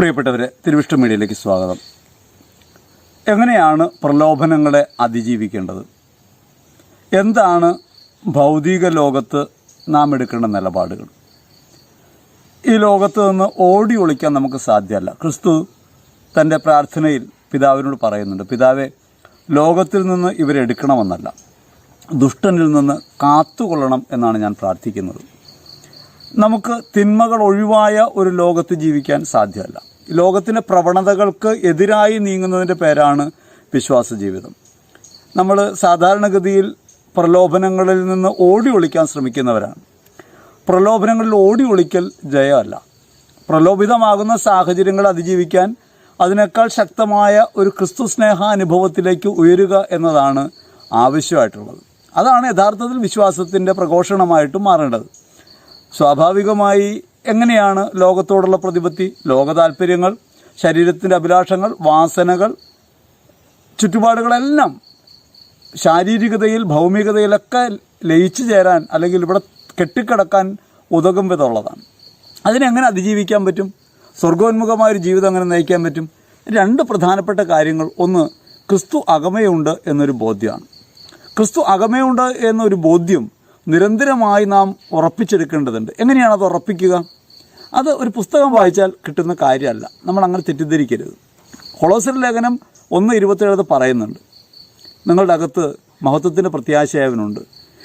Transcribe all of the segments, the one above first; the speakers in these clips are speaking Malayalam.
പ്രിയപ്പെട്ടവരെ തിരുവിഷ്ട മീഡിയയിലേക്ക് സ്വാഗതം. എങ്ങനെയാണ് പ്രലോഭനങ്ങളെ അതിജീവിക്കേണ്ടത്? എന്താണ് ഭൗതിക ലോകത്ത് നാം എടുക്കേണ്ട നിലപാടുകൾ? ഈ ലോകത്ത് നിന്ന് ഓടി ഒളിക്കാൻ നമുക്ക് സാധ്യമല്ല. ക്രിസ്തു തന്റെ പ്രാർത്ഥനയിൽ പിതാവിനോട് പറയുന്നുണ്ട് പിതാവെ ലോകത്തിൽ നിന്ന് ഇവരെടുക്കണമെന്നല്ല ദുഷ്ടനിൽ നിന്ന് കാത്തുകൊള്ളണം എന്നാണ് ഞാൻ പ്രാർത്ഥിക്കുന്നത്. നമുക്ക് തിന്മകൾ ഒഴിവായ ഒരു ലോകത്ത് ജീവിക്കാൻ സാധ്യമല്ല. ലോകത്തിന്റെ പ്രവണതകൾക്ക് എതിരായി നീങ്ങുന്നതിന്റെ പേരാണ് വിശ്വാസ ജീവിതം നമ്മൾ സാധാരണഗതിയിൽ പ്രലോഭനങ്ങളിൽ നിന്ന് ഓടി ഒളിക്കാൻ ശ്രമിക്കുന്നവരാണ്. പ്രലോഭനങ്ങളിൽ ഓടി ഒളിക്കൽ ജയമല്ല. പ്രലോഭിതമാകുന്ന സാഹചര്യങ്ങൾ അതിജീവിക്കാൻ അതിനേക്കാൾ ശക്തമായ ഒരു ക്രിസ്തു സ്നേഹ അനുഭവത്തിലേക്ക് ഉയരുക എന്നതാണ് ആവശ്യമായിട്ടുള്ളത്. അതാണ് യഥാർത്ഥത്തിൽ വിശ്വാസത്തിന്റെ പ്രഘോഷണമായിട്ട് മാറേണ്ടത്. സ്വാഭാവികമായി എങ്ങനെയാണ് ലോകത്തോടുള്ള പ്രതിപത്തി? ലോക താല്പര്യങ്ങൾ ശരീരത്തിന്റെ അഭിലാഷങ്ങൾ വാസനകൾ ചുറ്റുപാടുകളെല്ലാം ശാരീരികതയിൽ ഭൗമികതയിലൊക്കെ ലയിച്ചു ചേരാൻ അല്ലെങ്കിൽ ഇവിടെ കെട്ടിക്കിടക്കാൻ ഉതകും വിധമുള്ളതാണ്. അതിനെങ്ങനെ അതിജീവിക്കാൻ പറ്റും? സ്വർഗോന്മുഖമായ ഒരു ജീവിതം എങ്ങനെ നയിക്കാൻ പറ്റും? രണ്ട് പ്രധാനപ്പെട്ട കാര്യങ്ങൾ. ഒന്ന് ക്രിസ്തു അകമയുണ്ട് എന്നൊരു ബോധ്യമാണ്. ക്രിസ്തു അകമയുണ്ട് എന്നൊരു ബോധ്യം നിരന്തരമായി നാം ഉറപ്പിച്ചെടുക്കേണ്ടതുണ്ട്. എങ്ങനെയാണ് അത് ഉറപ്പിക്കുക? അത് ഒരു പുസ്തകം വായിച്ചാൽ കിട്ടുന്ന കാര്യമല്ല. നമ്മൾ അങ്ങനെ തെറ്റിദ്ധരിക്കരുത്. കൊളോസർ ലേഖനം ഒന്ന് ഇരുപത്തേഴത് പറയുന്നുണ്ട്. നിങ്ങളുടെ അകത്ത് മഹത്വത്തിന്റെ പ്രത്യാശയവനുണ്ട്.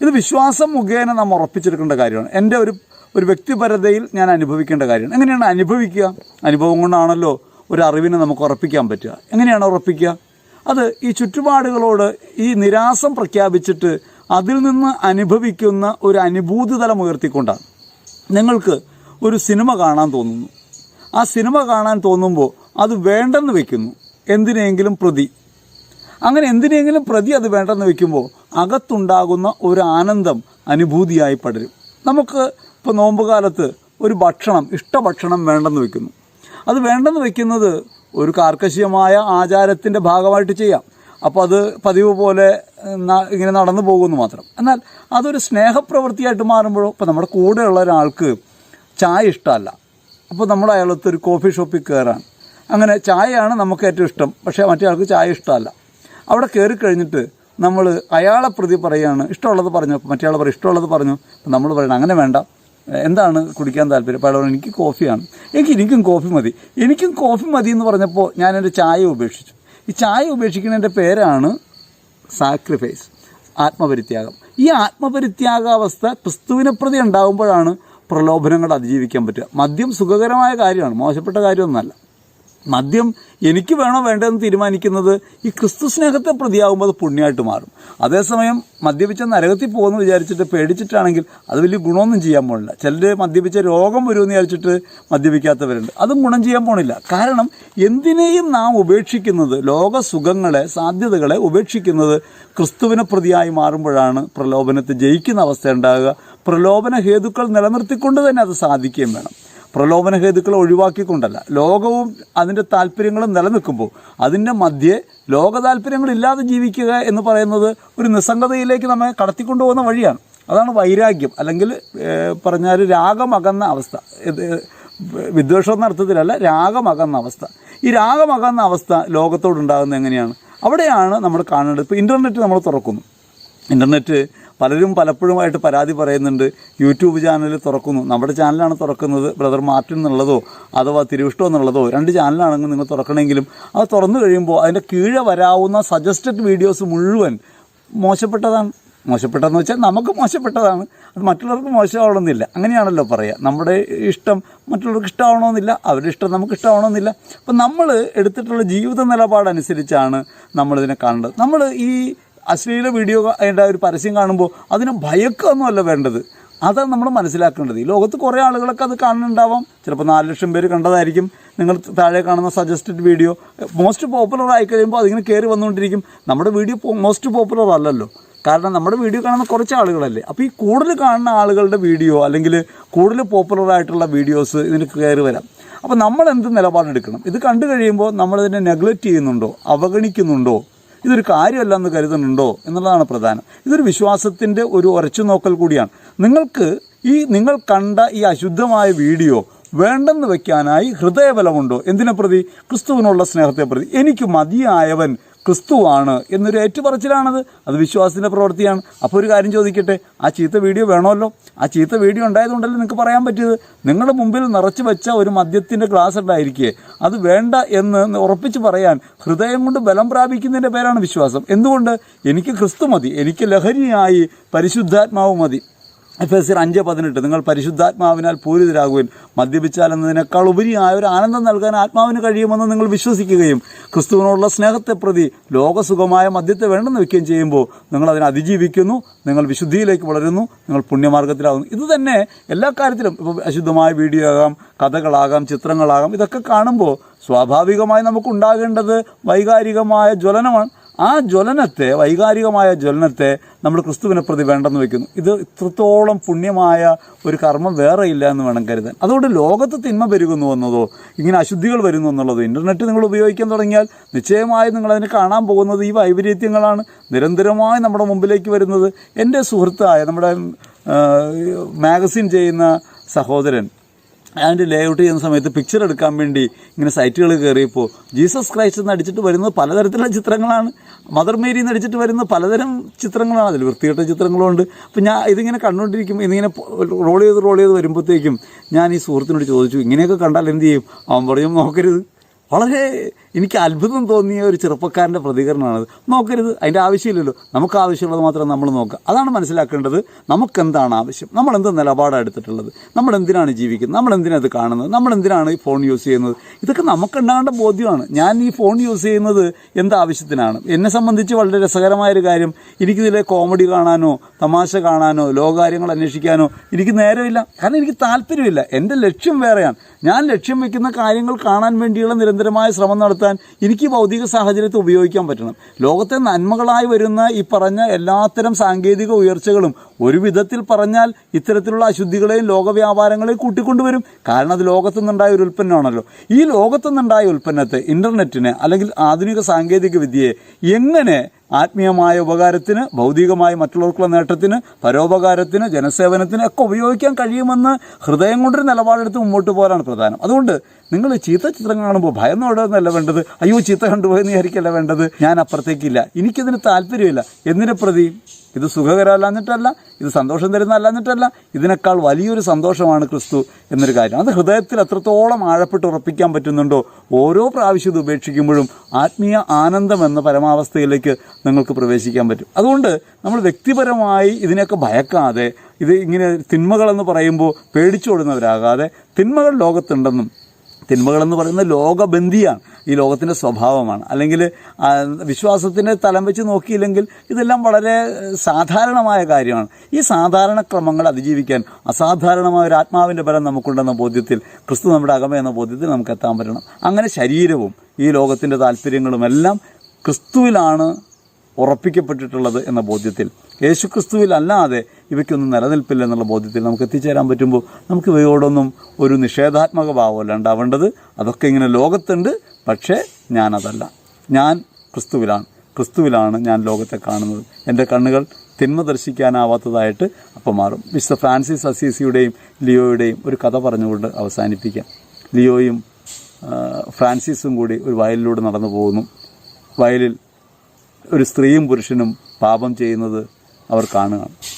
ഇത് വിശ്വാസം മുഖേന നാം ഉറപ്പിച്ചെടുക്കേണ്ട കാര്യമാണ്. എന്റെ ഒരു ഒരു വ്യക്തിപരതയിൽ ഞാൻ അനുഭവിക്കേണ്ട കാര്യമാണ്. എങ്ങനെയാണ് അനുഭവിക്കുക? അനുഭവം കൊണ്ടാണല്ലോ ഒരു അറിവിനെ നമുക്ക് ഉറപ്പിക്കാൻ പറ്റുക. എങ്ങനെയാണ് ഉറപ്പിക്കുക? അത് ഈ ചുറ്റുപാടുകളോട് ഈ നിരാസം പ്രഖ്യാപിച്ചിട്ട് അതിൽ നിന്ന് അനുഭവിക്കുന്ന ഒരു അനുഭൂതി തലം ഉയർത്തിക്കൊണ്ടാണ്. നിങ്ങൾക്ക് ഒരു സിനിമ കാണാൻ തോന്നുന്നു. ആ സിനിമ കാണാൻ തോന്നുമ്പോൾ അത് വേണ്ടെന്ന് വെക്കുന്നു. എന്തിനെങ്കിലും പ്രതി. അങ്ങനെ എന്തിനെങ്കിലും പ്രതി അത് വേണ്ടെന്ന് വെക്കുമ്പോൾ അകത്തുണ്ടാകുന്ന ഒരു ആനന്ദം അനുഭൂതിയായി പടരും. നമുക്ക് ഇപ്പോൾ നോമ്പ് കാലത്ത് ഒരു ഭക്ഷണം ഇഷ്ടഭക്ഷണം വേണ്ടെന്ന് വെക്കുന്നു. അത് വേണ്ടെന്ന് വെക്കുന്നത് ഒരു കാർക്കശ്യമായ ആചാരത്തിന്റെ ഭാഗമായിട്ട് ചെയ്യാം. അപ്പോൾ അത് പതിവ് പോലെ ഇങ്ങനെ നടന്നു പോകുമെന്ന് മാത്രം. എന്നാൽ അതൊരു സ്നേഹപ്രവൃത്തിയായിട്ട് മാറുമ്പോഴോ ഇപ്പോൾ നമ്മുടെ കൂടെയുള്ള ഒരാൾക്ക് ചായ ഇഷ്ടമല്ല. അപ്പോൾ നമ്മൾ അയാളത്ത് ഒരു കോഫി ഷോപ്പിൽ കയറാൻ അങ്ങനെ ചായയാണ് നമുക്ക് ഏറ്റവും ഇഷ്ടം പക്ഷേ മറ്റേ ആൾക്ക് ചായ ഇഷ്ടമല്ല. അവിടെ കയറി കഴിഞ്ഞിട്ട് നമ്മൾ അയാളെ പ്രതി പറയുകയാണ് ഇഷ്ടമുള്ളത് പറഞ്ഞു? അപ്പോൾ മറ്റേ ആൾ പറയും ഇഷ്ടമുള്ളത് പറഞ്ഞു? അപ്പം നമ്മൾ പറയണം അങ്ങനെ വേണ്ട. എന്താണ് കുടിക്കാൻ താല്പര്യം? അപ്പോൾ അയാൾ എനിക്ക് കോഫിയാണ്. എനിക്ക് എനിക്കും കോഫി മതി. എനിക്കും കോഫി മതി എന്ന് പറഞ്ഞപ്പോൾ ഞാൻ എന്റെ ചായ ഉപേക്ഷിച്ചു. ഈ ചായ ഉപേക്ഷിക്കുന്നതിന്റെ പേരാണ് സാക്രിഫൈസ് ആത്മപരിത്യാഗം. ഈ ആത്മപരിത്യാഗാവസ്ഥ ക്രിസ്തുവിനെ പ്രതി ഉണ്ടാകുമ്പോഴാണ് പ്രലോഭനങ്ങൾ അതിജീവിക്കാൻ പറ്റുക. മദ്യം സുഖകരമായ കാര്യമാണ് മോശപ്പെട്ട കാര്യമൊന്നുമല്ല. മദ്യം എനിക്ക് വേണോ വേണ്ടതെന്ന് തീരുമാനിക്കുന്നത് ഈ ക്രിസ്തു സ്നേഹത്തെ പ്രതിയാകുമ്പോൾ അത് പുണ്യമായിട്ട് മാറും. അതേസമയം മദ്യപിച്ച നരകത്തിൽ പോകുമെന്ന് വിചാരിച്ചിട്ട് പേടിച്ചിട്ടാണെങ്കിൽ അത് വലിയ ഗുണമൊന്നും ചെയ്യാൻ പോണില്ല. ചിലർ മദ്യപിച്ച രോഗം വരുമെന്ന് വിചാരിച്ചിട്ട് മദ്യപിക്കാത്തവരുണ്ട്. അതും ഗുണം ചെയ്യാൻ പോണില്ല. കാരണം എന്തിനേയും നാം ഉപേക്ഷിക്കുന്നത് ലോക സുഖങ്ങളെ സാധ്യതകളെ ഉപേക്ഷിക്കുന്നത് ക്രിസ്തുവിനെ പ്രതിയായി മാറുമ്പോഴാണ് പ്രലോഭനത്തെ ജയിക്കുന്ന അവസ്ഥ ഉണ്ടാകുക. പ്രലോഭന ഹേതുക്കൾ നിലനിർത്തിക്കൊണ്ട് തന്നെ അത് സാധിക്കുകയും വേണം. പ്രലോഭന ഹേതുക്കളെ ഒഴിവാക്കിക്കൊണ്ടല്ല. ലോകവും അതിന്റെ താല്പര്യങ്ങളും നിലനിൽക്കുമ്പോൾ അതിന്റെ മധ്യേ ലോക താല്പര്യങ്ങളില്ലാതെ ജീവിക്കുക എന്ന് പറയുന്നത് ഒരു നിസ്സംഗതയിലേക്ക് നമ്മെ കടത്തിക്കൊണ്ടുപോകുന്ന വഴിയാണ്. അതാണ് വൈരാഗ്യം. അല്ലെങ്കിൽ പറഞ്ഞാൽ രാഗമകന്ന അവസ്ഥ. വിദ്വേഷം എന്ന അർത്ഥത്തിലല്ല രാഗമകന്ന അവസ്ഥ. ഈ രാഗമകന്ന അവസ്ഥ ലോകത്തോടുണ്ടാകുന്നത് എങ്ങനെയാണ്? അവിടെയാണ് നമ്മൾ കാണേണ്ടത്. ഇപ്പോൾ ഇന്റർനെറ്റ് നമ്മൾ തുറക്കുന്നു. ഇന്റർനെറ്റ് പലരും പലപ്പോഴുമായിട്ട് പരാതി പറയുന്നുണ്ട്. യൂട്യൂബ് ചാനൽ തുറക്കുന്നു. നമ്മുടെ ചാനലാണ് തുറക്കുന്നത്. ബ്രദർ മാർട്ടിൻ എന്നുള്ളതോ അഥവാ തിരുവിഷ്ടം എന്നുള്ളതോ രണ്ട് ചാനലാണെങ്കിൽ നിങ്ങൾ തുറക്കണമെങ്കിലും അത് തുറന്നു കഴിയുമ്പോൾ അതിന്റെ കീഴെ വരാവുന്ന സജസ്റ്റഡ് വീഡിയോസ് മുഴുവൻ മോശപ്പെട്ടതാണ്. മോശപ്പെട്ടതെന്ന് വെച്ചാൽ നമുക്ക് മോശപ്പെട്ടതാണ്. അത് മറ്റുള്ളവർക്ക് മോശമാവണമെന്നില്ല. അങ്ങനെയാണല്ലോ പറയുക നമ്മുടെ ഇഷ്ടം മറ്റുള്ളവർക്ക് ഇഷ്ടമാവണമെന്നില്ല. അവരുടെ ഇഷ്ടം നമുക്ക് ഇഷ്ടമാവണമെന്നില്ല. അപ്പം നമ്മൾ എടുത്തിട്ടുള്ള ജീവിത നിലപാടനുസരിച്ചാണ് നമ്മളിതിനെ കാണേണ്ടത്. നമ്മൾ ഈ അശ്ലീല വീഡിയോ അതിന്റെ ഒരു പരസ്യം കാണുമ്പോൾ അതിനെ ഭയക്കൊന്നുമല്ല വേണ്ടത്. അതാണ് നമ്മൾ മനസ്സിലാക്കേണ്ടത്. ഈ ലോകത്ത് കുറേ ആളുകളൊക്കെ അത് കാണുന്നുണ്ടാവാം. ചിലപ്പോൾ നാല് ലക്ഷം പേര് കണ്ടതായിരിക്കും. നിങ്ങൾ താഴെ കാണുന്ന സജസ്റ്റഡ് വീഡിയോ മോസ്റ്റ് പോപ്പുലർ ആയി കഴിയുമ്പോൾ അതിങ്ങനെ കയറി വന്നുകൊണ്ടിരിക്കും. നമ്മുടെ വീഡിയോ മോസ്റ്റ് പോപ്പുലർ അല്ലല്ലോ. കാരണം നമ്മുടെ വീഡിയോ കാണുന്ന കുറച്ച് ആളുകളല്ലേ. അപ്പോൾ ഈ കൂടുതൽ കാണുന്ന ആളുകളുടെ വീഡിയോ അല്ലെങ്കിൽ കൂടുതൽ പോപ്പുലർ ആയിട്ടുള്ള വീഡിയോസ് ഇതിന് കയറി വരാം. അപ്പോൾ നമ്മൾ എന്ത് നിലപാടെടുക്കണം? ഇത് കണ്ടു കഴിയുമ്പോൾ നമ്മളിതിനെ നെഗ്ലക്റ്റ് ചെയ്യുന്നുണ്ടോ? അവഗണിക്കുന്നുണ്ടോ? ഇതൊരു കാര്യമല്ല എന്ന് കരുതുന്നുണ്ടോ എന്നുള്ളതാണ് പ്രധാനം. ഇതൊരു വിശ്വാസത്തിന്റെ ഒരു ഉറച്ചു നോക്കൽ കൂടിയാണ്. നിങ്ങൾക്ക് ഈ നിങ്ങൾ കണ്ട ഈ അശുദ്ധമായ വീഡിയോ വേണ്ടെന്ന് വെക്കാനായി ഹൃദയബലമുണ്ടോ? എന്തിനെ പ്രതി ക്രിസ്തുവിനുള്ള സ്നേഹത്തെ പ്രതി എനിക്ക് മതിയായവൻ ക്രിസ്തുവാണ് എന്നൊരു ഏറ്റുപറച്ചിലാണത്. അത് വിശ്വാസത്തിന്റെ പ്രവൃത്തിയാണ്. അപ്പോൾ ഒരു കാര്യം ചോദിക്കട്ടെ? ആ ചീത്ത വീഡിയോ വേണമല്ലോ? ആ ചീത്ത വീഡിയോ ഉണ്ടായതുകൊണ്ടല്ലേ നിങ്ങൾക്ക് പറയാൻ പറ്റിയത്? നിങ്ങളുടെ മുമ്പിൽ നിറച്ചു വെച്ച ഒരു മദ്യത്തിന്റെ ഗ്ലാസ് ഉണ്ടായിരിക്കേ. അത് വേണ്ട എന്ന് ഉറപ്പിച്ച് പറയാൻ ഹൃദയം കൊണ്ട് ബലം പ്രാപിക്കുന്നതിന്റെ പേരാണ് വിശ്വാസം. എന്തുകൊണ്ട്? എനിക്ക് ക്രിസ്തു മതി. എനിക്ക് ലഹരിയായി പരിശുദ്ധാത്മാവ് മതി. എഫ് എസ് അഞ്ച് പതിനെട്ട് നിങ്ങൾ പരിശുദ്ധാത്മാവിനാൽ പൂരിതരാകുവിൻ. മദ്യപിച്ചാൽ എന്നതിനേക്കാൾ ഉപരിയായ ഒരു ആനന്ദം നൽകാൻ ആത്മാവിന് കഴിയുമെന്ന് നിങ്ങൾ വിശ്വസിക്കുകയും ക്രിസ്തുവിനോടുള്ള സ്നേഹത്തെ പ്രതി ലോകസുഖമായ മദ്യത്തെ വേണ്ടെന്ന് വയ്ക്കുകയും ചെയ്യുമ്പോൾ നിങ്ങൾ അതിനെ അതിജീവിക്കുന്നു നിങ്ങൾ വിശുദ്ധിയിലേക്ക് വളരുന്നു നിങ്ങൾ പുണ്യമാർഗത്തിലാകുന്നു. ഇത് തന്നെ എല്ലാ കാര്യത്തിലും. ഇപ്പോൾ അശുദ്ധമായ വീഡിയോ ആകാം കഥകളാകാം ചിത്രങ്ങളാകാം ഇതൊക്കെ കാണുമ്പോൾ സ്വാഭാവികമായി നമുക്കുണ്ടാകേണ്ടത് വൈകാരികമായ ജ്വലനമാണ്. ആ ജ്വലനത്തെ വൈകാരികമായ ജ്വലനത്തെ നമ്മൾ ക്രിസ്തുവിനെ പ്രതി വേണ്ടെന്ന് വെക്കുന്നു ഇത് ഇത്രത്തോളം പുണ്യമായ ഒരു കർമ്മം വേറെ ഇല്ല എന്ന് വേണം കരുതാൻ. അതുകൊണ്ട് ലോകത്ത് തിന്മ പെരുകുന്നു എന്നതോ ഇങ്ങനെ അശുദ്ധികൾ വരുന്നു എന്നുള്ളത് ഇന്റർനെറ്റ് നിങ്ങൾ ഉപയോഗിക്കാൻ തുടങ്ങിയാൽ നിശ്ചയമായും നിങ്ങൾ അതിനെ കാണാൻ പോകുന്നത് ഈ വൈപരീത്യങ്ങളാണ്. നിരന്തരമായി നമ്മുടെ മുമ്പിലേക്ക് വരുന്നത് എന്റെ സുഹൃത്തായ നമ്മുടെ മാഗസിൻ ചെയ്യുന്ന സഹോദരൻ അതിന്റെ ലേഔട്ട് ചെയ്യുന്ന സമയത്ത് പിക്ചർ എടുക്കാൻ വേണ്ടി ഇങ്ങനെ സൈറ്റുകൾ കയറിയപ്പോൾ ജീസസ് ക്രൈസ്റ്റ് എന്ന് അടിച്ചിട്ട് വരുന്നത് പലതരത്തിലുള്ള ചിത്രങ്ങളാണ്. മദർ മേരി എന്ന് അടിച്ചിട്ട് വരുന്ന പലതരം ചിത്രങ്ങളാണ്. അതിൽ വൃത്തികെട്ട ചിത്രങ്ങളുണ്ട്. അപ്പം ഞാൻ ഇതിങ്ങനെ കണ്ടുകൊണ്ടിരിക്കും. ഇതിങ്ങനെ റോൾ ചെയ്ത് റോൾ ചെയ്ത് വരുമ്പോഴത്തേക്കും ഞാൻ ഈ സുഹൃത്തിനോട് ചോദിച്ചു ഇങ്ങനെയൊക്കെ കണ്ടാൽ എന്ത് ചെയ്യും? അവൻ പറയും നോക്കരുത്. വളരെ എനിക്ക് അത്ഭുതം തോന്നിയ ഒരു ചെറുപ്പക്കാരന്റെ പ്രതികരണമാണത് നോക്കരുത് അതിന്റെ ആവശ്യമില്ലല്ലോ. നമുക്ക് ആവശ്യമുള്ളത് മാത്രം നമ്മൾ നോക്കുക. അതാണ് മനസ്സിലാക്കേണ്ടത്. നമുക്കെന്താണ് ആവശ്യം? നമ്മൾ എന്ത് നിലപാടാണ് എടുത്തിട്ടുള്ളത്? നമ്മൾ എന്തിനാണ് ജീവിക്കുന്നത്? നമ്മൾ എന്തിനാണ് ഇത് കാണുന്നത്? നമ്മൾ എന്തിനാണ് ഈ ഫോൺ യൂസ് ചെയ്യുന്നത്? ഇതൊക്കെ നമുക്കുണ്ടാകേണ്ട ബോധ്യമാണ്. ഞാൻ ഈ ഫോൺ യൂസ് ചെയ്യുന്നത് എന്ത് ആവശ്യത്തിനാണ്? എന്നെ സംബന്ധിച്ച് വളരെ രസകരമായൊരു കാര്യം. എനിക്കിതിലെ കോമഡി കാണാനോ തമാശ കാണാനോ ലോകകാര്യങ്ങൾ അന്വേഷിക്കാനോ എനിക്ക് നേരമില്ല. കാരണം എനിക്ക് താല്പര്യമില്ല. എന്റെ ലക്ഷ്യം വേറെയാണ്. ഞാൻ ലക്ഷ്യം വെക്കുന്ന കാര്യങ്ങൾ കാണാൻ വേണ്ടിയുള്ള നിരന്തരമായ ശ്രമം നടത്താൻ എനിക്ക് ഭൗതിക സാഹചര്യത്തെ ഉപയോഗിക്കാൻ പറ്റണം. ലോകത്തെ നന്മകളായി വരുന്ന ഈ പറഞ്ഞ എല്ലാത്തരം സാങ്കേതിക ഉയർച്ചകളും ഒരു വിധത്തിൽ പറഞ്ഞാൽ ഇത്തരത്തിലുള്ള അശുദ്ധികളെയും ലോകവ്യാപാരങ്ങളെയും കൂട്ടിക്കൊണ്ടുവരും. കാരണം അത് ലോകത്തു നിന്നുണ്ടായ ഒരു ഉൽപ്പന്നമാണല്ലോ. ഈ ലോകത്തു നിന്നുണ്ടായ ഉൽപ്പന്നത്തെ ഇന്റർനെറ്റിനെ അല്ലെങ്കിൽ ആധുനിക സാങ്കേതിക വിദ്യയെ എങ്ങനെ ആത്മീയമായ ഉപകാരത്തിന് ഭൗതികമായ മറ്റുള്ളവർക്കുള്ള നേട്ടത്തിന് പരോപകാരത്തിന് ജനസേവനത്തിന് ഒക്കെ ഉപയോഗിക്കാൻ കഴിയുമെന്ന് ഹൃദയം കൊണ്ടൊരു നിലപാടെടുത്ത് മുമ്പോട്ട് പോകാനാണ് പ്രധാനം. അതുകൊണ്ട് നിങ്ങൾ ചീത്ത ചിത്രം കാണുമ്പോൾ ഭയം നോടുന്നല്ല വേണ്ടത്. അയ്യോ ചീത്ത കണ്ടുപോയെന്ന് വിചാരിക്കല്ല വേണ്ടത്. ഞാൻ അപ്പുറത്തേക്കില്ല. എനിക്കിതിന് താല്പര്യമില്ല. എന്തിനെ പ്രതി? ഇത് സുഖകരമല്ല എന്നിട്ടല്ല ഇത് സന്തോഷം തരുന്നതല്ല എന്നിട്ടല്ല ഇതിനേക്കാൾ വലിയൊരു സന്തോഷമാണ് ക്രിസ്തു എന്നൊരു കാര്യം. അത് ഹൃദയത്തിൽ എത്രത്തോളം ആഴപ്പെട്ട് ഉറപ്പിക്കാൻ പറ്റുന്നുണ്ടോ ഓരോ പ്രാവശ്യം ഇത് ഉപേക്ഷിക്കുമ്പോഴും ആത്മീയ ആനന്ദം എന്ന പരമാവസ്ഥയിലേക്ക് നിങ്ങൾക്ക് പ്രവേശിക്കാൻ പറ്റും. അതുകൊണ്ട് നമ്മൾ വ്യക്തിപരമായി ഇതിനെയൊക്കെ ഭയക്കാതെ ഇത് ഇങ്ങനെ തിന്മകളെന്ന് പറയുമ്പോൾ പേടിച്ചോടുന്നവരാകാതെ തിന്മകൾ ലോകത്തുണ്ടെന്നും തിന്മകളെന്ന് പറയുന്നത് ലോകബന്ധിയാണ്. ഈ ലോകത്തിന്റെ സ്വഭാവമാണ്. അല്ലെങ്കിൽ വിശ്വാസത്തിന്റെ തലം വെച്ച് നോക്കിയില്ലെങ്കിൽ ഇതെല്ലാം വളരെ സാധാരണമായ കാര്യമാണ്. ഈ സാധാരണ ക്രമങ്ങൾ അതിജീവിക്കാൻ അസാധാരണമായ ഒരു ആത്മാവിന്റെ ബലം നമുക്കുണ്ടെന്ന ബോധ്യത്തിൽ ക്രിസ്തു നമ്മുടെ അകമ എന്ന ബോധ്യത്തിൽ നമുക്ക് എത്താൻ പറ്റണം. അങ്ങനെ ശരീരവും ഈ ലോകത്തിന്റെ താല്പര്യങ്ങളുമെല്ലാം ക്രിസ്തുവിലാണ് ഉറപ്പിക്കപ്പെട്ടിട്ടുള്ളത് എന്ന ബോധ്യത്തിൽ. യേശുക്രിസ്തുവിൽ അല്ലാതെ ഇവയ്ക്കൊന്നും നിലനിൽപ്പില്ല എന്നുള്ള ബോധ്യത്തിൽ നമുക്ക് എത്തിച്ചേരാൻ പറ്റുമ്പോൾ നമുക്ക് ഇവയോടൊന്നും ഒരു നിഷേധാത്മക ഭാവമല്ല ഉണ്ടാവേണ്ടത്. അതൊക്കെ ഇങ്ങനെ ലോകത്തുണ്ട് പക്ഷേ ഞാനതല്ല. ഞാൻ ക്രിസ്തുവിലാണ്. ക്രിസ്തുവിലാണ് ഞാൻ ലോകത്തെ കാണുന്നത്. എന്റെ കണ്ണുകൾ തിന്മ ദർശിക്കാനാവാത്തതായിട്ട് അപ്പം മാറും. മിസ്റ്റർ ഫ്രാൻസിസ് അസീസിയുടെയും ലിയോയുടെയും ഒരു കഥ പറഞ്ഞുകൊണ്ട് അവസാനിപ്പിക്കാം. ലിയോയും ഫ്രാൻസിസും കൂടി ഒരു വയലിലൂടെ നടന്നു പോകുന്നു. വയലിൽ ഒരു സ്ത്രീയും പുരുഷനും പാപം ചെയ്യുന്നത് അവർ കാണുകയാണ്.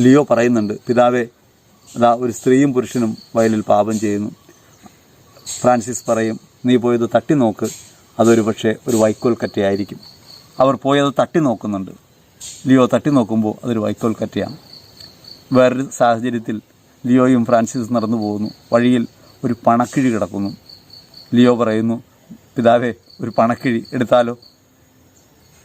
ലിയോ പറയുന്നുണ്ട് പിതാവെ അതാ ഒരു സ്ത്രീയും പുരുഷനും വയലിൽ പാപം ചെയ്യുന്നു. ഫ്രാൻസിസ് പറയും നീ പോയത് തട്ടി നോക്ക് അതൊരു പക്ഷേ ഒരു വൈക്കോൽ കറ്റയായിരിക്കും അവർ പോയത് തട്ടി നോക്കുന്നുണ്ട്. ലിയോ തട്ടി നോക്കുമ്പോൾ അതൊരു വൈക്കോൽ കറ്റയാണ് വേറൊരു സാഹചര്യത്തിൽ ലിയോയും ഫ്രാൻസിസ് നടന്നു പോകുന്നു. വഴിയിൽ ഒരു പണക്കിഴി കിടക്കുന്നു. ലിയോ പറയുന്നു പിതാവേ ഒരു പണക്കിഴി എടുത്താലോ?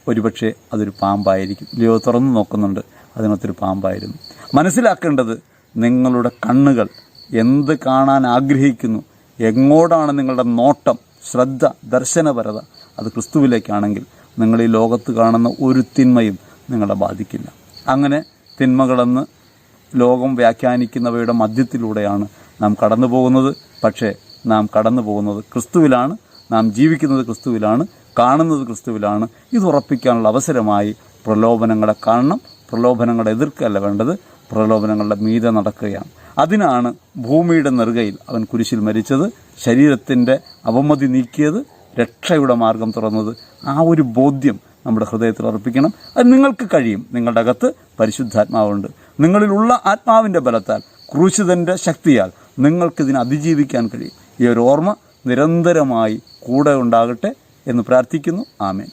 ഒരുപക്ഷെ അതൊരു പാമ്പായിരിക്കും. ലിയോ തുറന്നു നോക്കുന്നുണ്ട്. അതിനകത്തൊരു പാമ്പായിരുന്നു. മനസ്സിലാക്കേണ്ടത് നിങ്ങളുടെ കണ്ണുകൾ എന്ത് കാണാൻ ആഗ്രഹിക്കുന്നു എങ്ങോട്ടാണ് നിങ്ങളുടെ നോട്ടം ശ്രദ്ധ ദർശനപരത? അത് ക്രിസ്തുവിലേക്കാണെങ്കിൽ നിങ്ങൾ ഈ ലോകത്ത് കാണുന്ന ഒരു തിന്മയും നിങ്ങളെ ബാധിക്കില്ല. അങ്ങനെ തിന്മകളെന്ന് ലോകം വ്യാഖ്യാനിക്കുന്നവയുടെ മധ്യത്തിലൂടെയാണ് നാം കടന്നു പോകുന്നത് പക്ഷേ നാം കടന്നു പോകുന്നത് ക്രിസ്തുവിലാണ് നാം ജീവിക്കുന്നത് ക്രിസ്തുവിലാണ് കാണുന്നത് ക്രിസ്തുവിലാണ്. ഇത് ഉറപ്പിക്കാനുള്ള അവസരമായി പ്രലോഭനങ്ങളെ കാണണം പ്രലോഭനങ്ങളെ എതിർക്കുകയല്ല വേണ്ടത് പ്രലോഭനങ്ങളുടെ മീതെ നടക്കുകയാണ്. അതിനാണ് ഭൂമിയുടെ നെറുകയിൽ അവൻ കുരിശിൽ മരിച്ചത്. ശരീരത്തിന്റെ അവമതി നീക്കിയത്. രക്ഷയുടെ മാർഗം തുറന്നത്. ആ ഒരു ബോധ്യം നമ്മുടെ ഹൃദയത്തിൽ അർപ്പിക്കണം അത് നിങ്ങൾക്ക് കഴിയും. നിങ്ങളുടെ അകത്ത് പരിശുദ്ധാത്മാവുണ്ട്. നിങ്ങളിലുള്ള ആത്മാവിന്റെ ബലത്താൽ ക്രൂശിതന്റെ ശക്തിയാൽ നിങ്ങൾക്കിതിനെ അതിജീവിക്കാൻ കഴിയും. ഈ ഒരു ഓർമ്മ നിരന്തരമായി കൂടെ ഉണ്ടാകട്ടെ എന്ന് പ്രാർത്ഥിക്കുന്നു. ആമേൻ.